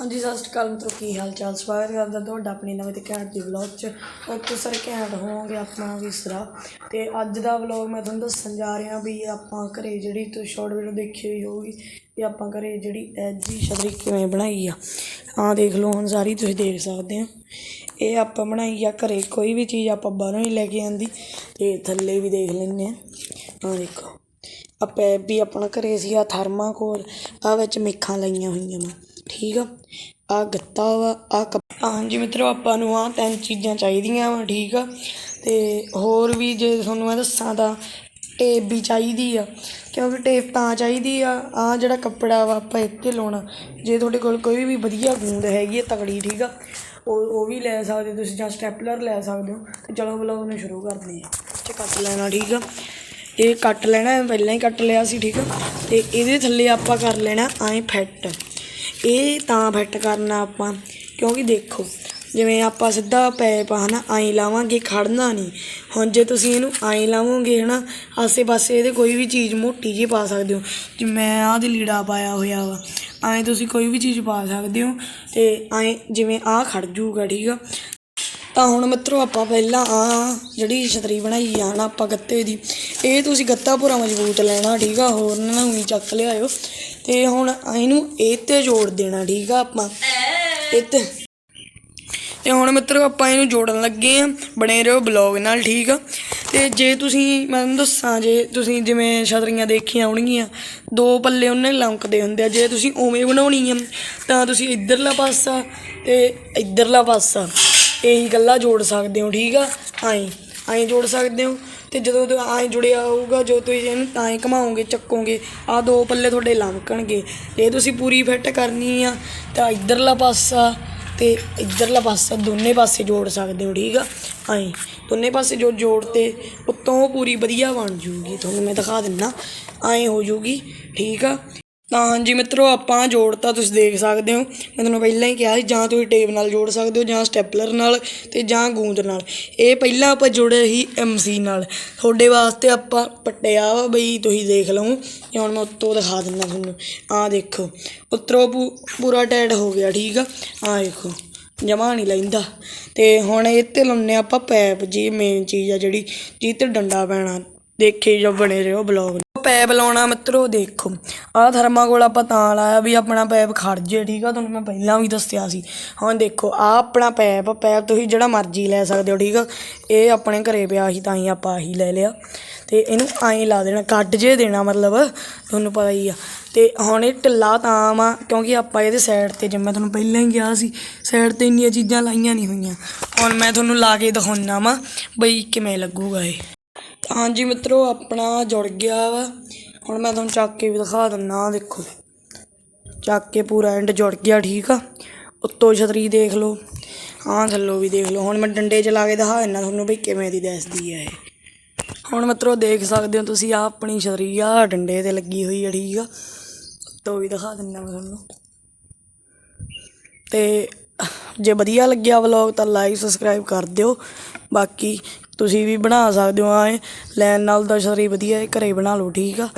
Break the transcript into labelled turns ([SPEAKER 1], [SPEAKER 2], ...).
[SPEAKER 1] ਹਾਂਜੀ, ਸਤਿ ਸ਼੍ਰੀ ਅਕਾਲ ਮਿੱਤਰੋ, ਕੀ ਹਾਲ ਚਾਲ ਸਵਾਗਤ ਕਰਦਾ ਤੁਹਾਡਾ ਆਪਣੀ ਨਵੇਂ ਤੇ ਘੈਂਟ ਦੀ ਵਲੌਗ 'ਚ। ਉੱਥੇ ਸਰ ਘੈਂਟ ਹੋਵਾਂਗੇ, ਆਪਣਾ ਵੀ ਸਰਾ। ਤੇ ਅੱਜ ਦਾ ਵਲੌਗ ਮੈਂ ਤੁਹਾਨੂੰ ਦੱਸਣ ਜਾ ਰਿਹਾ ਵੀ ਆਪਾਂ ਘਰੇ ਜਿਹੜੀ ਤੁਸੀਂ ਸ਼ਾਰਟ ਵੀਡੀਓ ਦੇਖੀ ਹੋਈ ਹੋਊਗੀ, ਵੀ ਆਪਾਂ ਘਰੇ ਜਿਹੜੀ ਐਜੀ ਛਤਰੀ ਕਿਵੇਂ ਬਣਾਈ ਆ। ਆਹ ਦੇਖ ਲਓ, ਹੁਣ ਸਾਰੀ ਤੁਸੀਂ ਦੇਖ ਸਕਦੇ ਹੋ। ਇਹ ਆਪਾਂ ਬਣਾਈ ਆ ਘਰੇ, ਕੋਈ ਵੀ ਚੀਜ਼ ਆਪਾਂ ਬਾਹਰੋਂ ਹੀ ਲੈ ਕੇ ਆਂਦੀ। ਤੇ ਥੱਲੇ ਵੀ ਦੇਖ ਲੈਂਦੇ ਆ। ਆਹ ਦੇਖੋ, ਆਪਾਂ ਪੈਪ ਵੀ ਆਪਣਾ ਘਰੇ ਸੀ ਆ ਥਰਮਾਕੋਲ ਆ ਵਿੱਚ ਮਿੱਖਾਂ ਲਈਆਂ ਹੋਈਆਂ ਵਾ। ਠੀਕ ਆ। ਆ ਗੱਤਾ ਵਾ ਆ ਹਾਂਜੀ ਮਿੱਤਰੋ, ਆਪਾਂ ਨੂੰ ਆ ਤਿੰਨ ਚੀਜ਼ਾਂ ਚਾਹੀਦੀਆਂ ਵਾ, ਠੀਕ ਆ। ਤੇ ਹੋਰ ਵੀ ਜੇ ਤੁਹਾਨੂੰ ਮੈਂ ਦੱਸਾਂ ਤਾਂ ਟੇਪ ਵੀ ਚਾਹੀਦੀ ਆ। ਕਿਉਂਕਿ ਟੇਪ ਤਾਂ ਚਾਹੀਦੀ ਆ। ਆ ਜਿਹੜਾ ਕੱਪੜਾ ਵਾ, ਆਪਾਂ ਇੱਥੇ ਲਾਉਣਾ। ਜੇ ਤੁਹਾਡੇ ਕੋਲ ਕੋਈ ਵੀ ਵਧੀਆ ਗੂੰਦ ਹੈਗੀ ਆ ਤਕੜੀ ਠੀਕ ਆ, ਉਹ ਉਹ ਵੀ ਲੈ ਸਕਦੇ ਹੋ ਤੁਸੀਂ ਜਾਂ ਸਟੈਪਲਰ ਲੈ ਸਕਦੇ ਹੋ। ਤੇ ਚਲੋ ਵਲੌਗ ਨੂੰ ਸ਼ੁਰੂ ਕਰਦੇ ਹਾਂ। ਤੇ ਕੱਟ ਲੈਣਾ, ਠੀਕ ਆ। ਇਹ ਕੱਟ ਲੈਣਾ, ਪਹਿਲਾਂ ਹੀ ਕੱਟ ਲਿਆ ਸੀ, ਠੀਕ ਆ। ਤੇ ਇਹਦੇ ਥੱਲੇ ਆਪਾਂ ਕਰ ਲੈਣਾ ਐਂ ਫਿੱਟ। ਇਹ ਤਾਂ ਫਿੱਟ ਕਰਨਾ ਆਪਾਂ। ਕਿਉਂਕਿ ਦੇਖੋ, ਜਿਵੇਂ ਆਪਾਂ ਸਿੱਧਾ ਪੈਪ ਹਨਾ, ਐਂ ਲਾਵਾਂਗੇ ਖੜਨਾ ਨਹੀਂ। ਹੁਣ ਜੇ ਤੁਸੀਂ ਇਹਨੂੰ ਐਂ ਲਾਵੋਗੇ ਹਨਾ, ਆਸੇ-ਪਾਸੇ ਇਹਦੇ ਕੋਈ ਵੀ ਚੀਜ਼ ਮੋਟੀ ਜਿਹੀ ਪਾ ਸਕਦੇ ਹੋ। ਜਿਵੇਂ ਮੈਂ ਆਹ ਦੀ ਲੀੜਾ ਪਾਇਆ ਹੋਇਆ ਵਾ, ਐਂ ਤੁਸੀਂ ਕੋਈ ਵੀ ਚੀਜ਼ ਪਾ ਸਕਦੇ ਹੋ ਤੇ ਐਂ ਜਿਵੇਂ ਆਹ ਖੜ ਜੂਗਾ, ਠੀਕ ਆ? ਤਾਂ ਹੁਣ ਮਿੱਤਰੋ, ਆਪਾਂ ਪਹਿਲਾਂ ਆ ਜਿਹੜੀ ਛਤਰੀ ਬਣਾਈ ਆ ਨਾ ਆਪਾਂ ਗੱਤੇ ਦੀ, ਇਹ ਤੁਸੀਂ ਗੱਤਾ ਪੂਰਾ ਮਜ਼ਬੂਤ ਲੈਣਾ, ਠੀਕ ਆ? ਹੋਰ ਨਾ ਉਹੀ ਚੱਕ ਲਿਆਇਓ। ਤੇ ਹੁਣ ਇਹਨੂੰ ਇਹ ਤੇ ਜੋੜ ਦੇਣਾ, ਠੀਕ ਆ ਆਪਾਂ? ਇਹ ਤੇ ਤੇ ਹੁਣ ਮਿੱਤਰੋ ਆਪਾਂ ਇਹਨੂੰ ਜੋੜਨ ਲੱਗੇ ਆ। ਬਣੇ ਰਹੋ ਬਲੌਗ ਨਾਲ, ਠੀਕ ਆ? ਤੇ ਜੇ ਤੁਸੀਂ, ਮੈਂ ਤੁਹਾਨੂੰ ਦੱਸਾਂ, ਜੇ ਤੁਸੀਂ ਜਿਵੇਂ ਛਤਰੀਆਂ ਦੇਖੀਆਂ ਹੋਣਗੀਆਂ, ਦੋ ਪੱਲੇ ਉਹਨੇ ਲੰਕਦੇ ਹੁੰਦੇ ਆ। ਜੇ ਤੁਸੀਂ ਉਵੇਂ ਬਣਾਉਣੀ ਆ, ਤਾਂ ਤੁਸੀਂ ਇੱਧਰਲਾ ਪਾਸਾ ਤੇ ਇੱਧਰਲਾ ਪਾਸਾ ਇਹੀ ਗੱਲਾਂ ਜੋੜ ਸਕਦੇ ਹੋ, ਠੀਕ ਆ? ਐਂ ਐਂ ਜੋੜ ਸਕਦੇ ਹੋ? ਤੇ ਜਦੋਂ ਤੋਂ ਐਂ ਜੁੜਿਆ ਹੋਊਗਾ, ਜੋ ਤੁਸੀਂ ਇਹਨੂੰ ਤਾਂ ਹੀ ਘਮਾਓਗੇ, ਚੱਕੋਗੇ ਆ ਦੋ ਪੱਲੇ ਤੁਹਾਡੇ ਲੰਕਣਗੇ ਜੇ ਤੁਸੀਂ ਪੂਰੀ ਫਿੱਟ ਕਰਨੀ ਆ, ਤਾਂ ਇਧਰਲਾ ਪਾਸਾ ਤੇ ਇਧਰਲਾ ਪਾਸਾ ਦੋਨੇ ਪਾਸੇ ਜੋੜ ਸਕਦੇ ਹੋ, ਠੀਕ ਆ? ਐਂ, ਦੋਨੇ ਪਾਸੇ ਜੋ ਜੋੜ ਤੇ ਉੱਤੋਂ ਪੂਰੀ ਵਧੀਆ ਬਣ ਜੂਗੀ, ਤੁਹਾਨੂੰ ਮੈਂ ਦਿਖਾ ਦਿੰਨਾ। ਐਂ ਹੋ ਜੂਗੀ, ਠੀਕ ਆ? ਤਾਂ ਹਾਂਜੀ ਮਿੱਤਰੋ ਆਪਾਂ ਜੋੜਤਾ ਤੁਸੀਂ ਦੇਖ ਸਕਦੇ ਹੋ। ਮੈਂ ਤੁਹਾਨੂੰ ਪਹਿਲਾਂ ਹੀ ਕਿਹਾ ਸੀ, ਜਾਂ ਤੁਸੀਂ ਟੇਪ ਨਾਲ ਜੋੜ ਸਕਦੇ ਹੋ, ਜਾਂ ਸਟੈਪਲਰ ਨਾਲ ਤੇ ਜਾਂ ਗੂੰਦ ਨਾਲ। ਇਹ ਪਹਿਲਾਂ ਆਪਾਂ ਜੋੜਿਆ ਸੀ ਐਮਸੀ ਨਾਲ। ਤੁਹਾਡੇ ਵਾਸਤੇ ਆਪਾਂ ਪੱਟਿਆ ਵਾ ਬਈ, ਤੁਸੀਂ ਦੇਖ ਲਓ। ਤੇ ਹੁਣ ਮੈਂ ਉੱਤੋਂ ਦਿਖਾ ਦਿੰਦਾ ਤੁਹਾਨੂੰ। ਆਹ ਦੇਖੋ। ਉੱਤਰੋਂ, ਪੂ- ਪੂਰਾ ਟੈਟ ਹੋ ਗਿਆ, ਠੀਕ ਆ? ਆਹ ਦੇਖੋ। ਜਮਾ ਨਹੀਂ ਲੈਂਦਾ। ਤੇ ਹੁਣ ਇਹ ਤੇ ਲਾਉਨੇ ਆਪਾਂ ਪੈਪ, ਜੀ ਮੇਨ ਚੀਜ਼ ਆ ਜਿਹੜੀ। ਜੀ ਤੇ ਡੰਡਾ ਪੈਣਾ। ਦੇਖੇ ਜੋ ਬਣੇ ਰਹੋ ਬਲੌਗ ਪੈਪ ਲਾਉਣਾ ਮਿੱਤਰੋ, ਦੇਖੋ। ਆਹ ਥਰਮਾਕੋਲ ਆਪਾਂ ਤਾਂ ਲਾਇਆ ਵੀ ਆਪਣਾ ਪੈਪ ਖੜ ਜੇ, ਠੀਕ ਆ? ਤੁਹਾਨੂੰ ਮੈਂ ਪਹਿਲਾਂ ਵੀ ਦੱਸਿਆ ਸੀ। ਹੁਣ ਦੇਖੋ, ਆਹ ਆਪਣਾ ਪੈਪ ਪੈਪ ਤੁਸੀਂ ਜਿਹੜਾ ਮਰਜ਼ੀ ਲੈ ਸਕਦੇ ਹੋ, ਠੀਕ ਆ? ਇਹ ਆਪਣੇ ਘਰੇ ਪਿਆ ਸੀ, ਤਾਂ ਹੀ ਆਪਾਂ ਆਹੀ ਲੈ ਲਿਆ। ਤੇ ਇਹਨੂੰ ਐਂ ਲਾ ਦੇਣਾ ਕੱਢ ਜੇ ਦੇਣਾ ਮਤਲਬ, ਤੁਹਾਨੂੰ ਪਤਾ ਹੀ ਆ। ਤੇ ਹੁਣ ਇਹ ਢਿੱਲਾ ਤਾਂ ਵਾ, ਕਿਉਂਕਿ ਆਪਾਂ ਇਹਦੇ ਸਾਈਡ ਤੇ, ਜਿਵੇਂ ਤੁਹਾਨੂੰ ਪਹਿਲਾਂ ਹੀ ਗਿਆ ਸੀ ਸਾਈਡ ਤੇ ਇੰਨੀਆਂ ਚੀਜ਼ਾਂ ਲਾਈਆਂ ਨਹੀਂ ਹੋਈਆਂ। ਹੁਣ ਮੈਂ ਤੁਹਾਨੂੰ ਲਾ ਕੇ ਦਿਖਾਉਣਾ ਵਾ, ਬਈ ਕਿਵੇਂ ਲੱਗੂਗਾ ਇਹ। ਹਾਂਜੀ ਮਿੱਤਰੋ, ਆਪਣਾ ਜੁੜ ਗਿਆ ਵਾ। ਹੁਣ ਮੈਂ ਤੁਹਾਨੂੰ ਚੱਕ ਕੇ ਵੀ ਦਿਖਾ ਦਿੰਦਾ ਦੇਖੋ। ਚੱਕ ਕੇ ਪੂਰਾ ਐਂਡ ਜੁੜ ਗਿਆ, ਠੀਕ ਆ? ਉੱਤੋਂ ਛਤਰੀ ਦੇਖ ਲਓ ਹਾਂ ਥੱਲੋਂ ਵੀ ਦੇਖ ਲਓ। ਹੁਣ ਮੈਂ ਡੰਡੇ ਚਲਾ ਕੇ ਦਿਖਾ ਦਿੰਦਾ ਤੁਹਾਨੂੰ ਬਈ ਕਿਵੇਂ ਦੀ ਦੱਸਦੀ ਹੈ ਇਹ। ਹੁਣ ਮਿੱਤਰੋ, ਦੇਖ ਸਕਦੇ ਹੋ ਤੁਸੀਂ ਆ ਆਪਣੀ ਛਤਰੀ ਆ ਡੰਡੇ ਤੇ ਲੱਗੀ ਹੋਈ ਆ, ਠੀਕ ਆ? ਉੱਤੋਂ ਵੀ ਦਿਖਾ ਦਿੰਦਾ ਮੈਂ ਤੁਹਾਨੂੰ। ਤੇ ਜੇ ਵਧੀਆ ਲੱਗਿਆ ਵਲੌਗ ਤਾਂ ਲਾਈਕ ਸਬਸਕ੍ਰਾਈਬ ਕਰ ਦਿਓ। ਬਾਕੀ ਤੁਸੀਂ ਵੀ ਬਣਾ ਸਕਦੇ ਹੋ ਆਏ ਲੈਣ ਨਾਲ ਤਾਂ ਛਤਰੀ ਵਧੀਆ ਹੈ, ਘਰੇ ਬਣਾ ਲਓ, ਠੀਕ ਆ।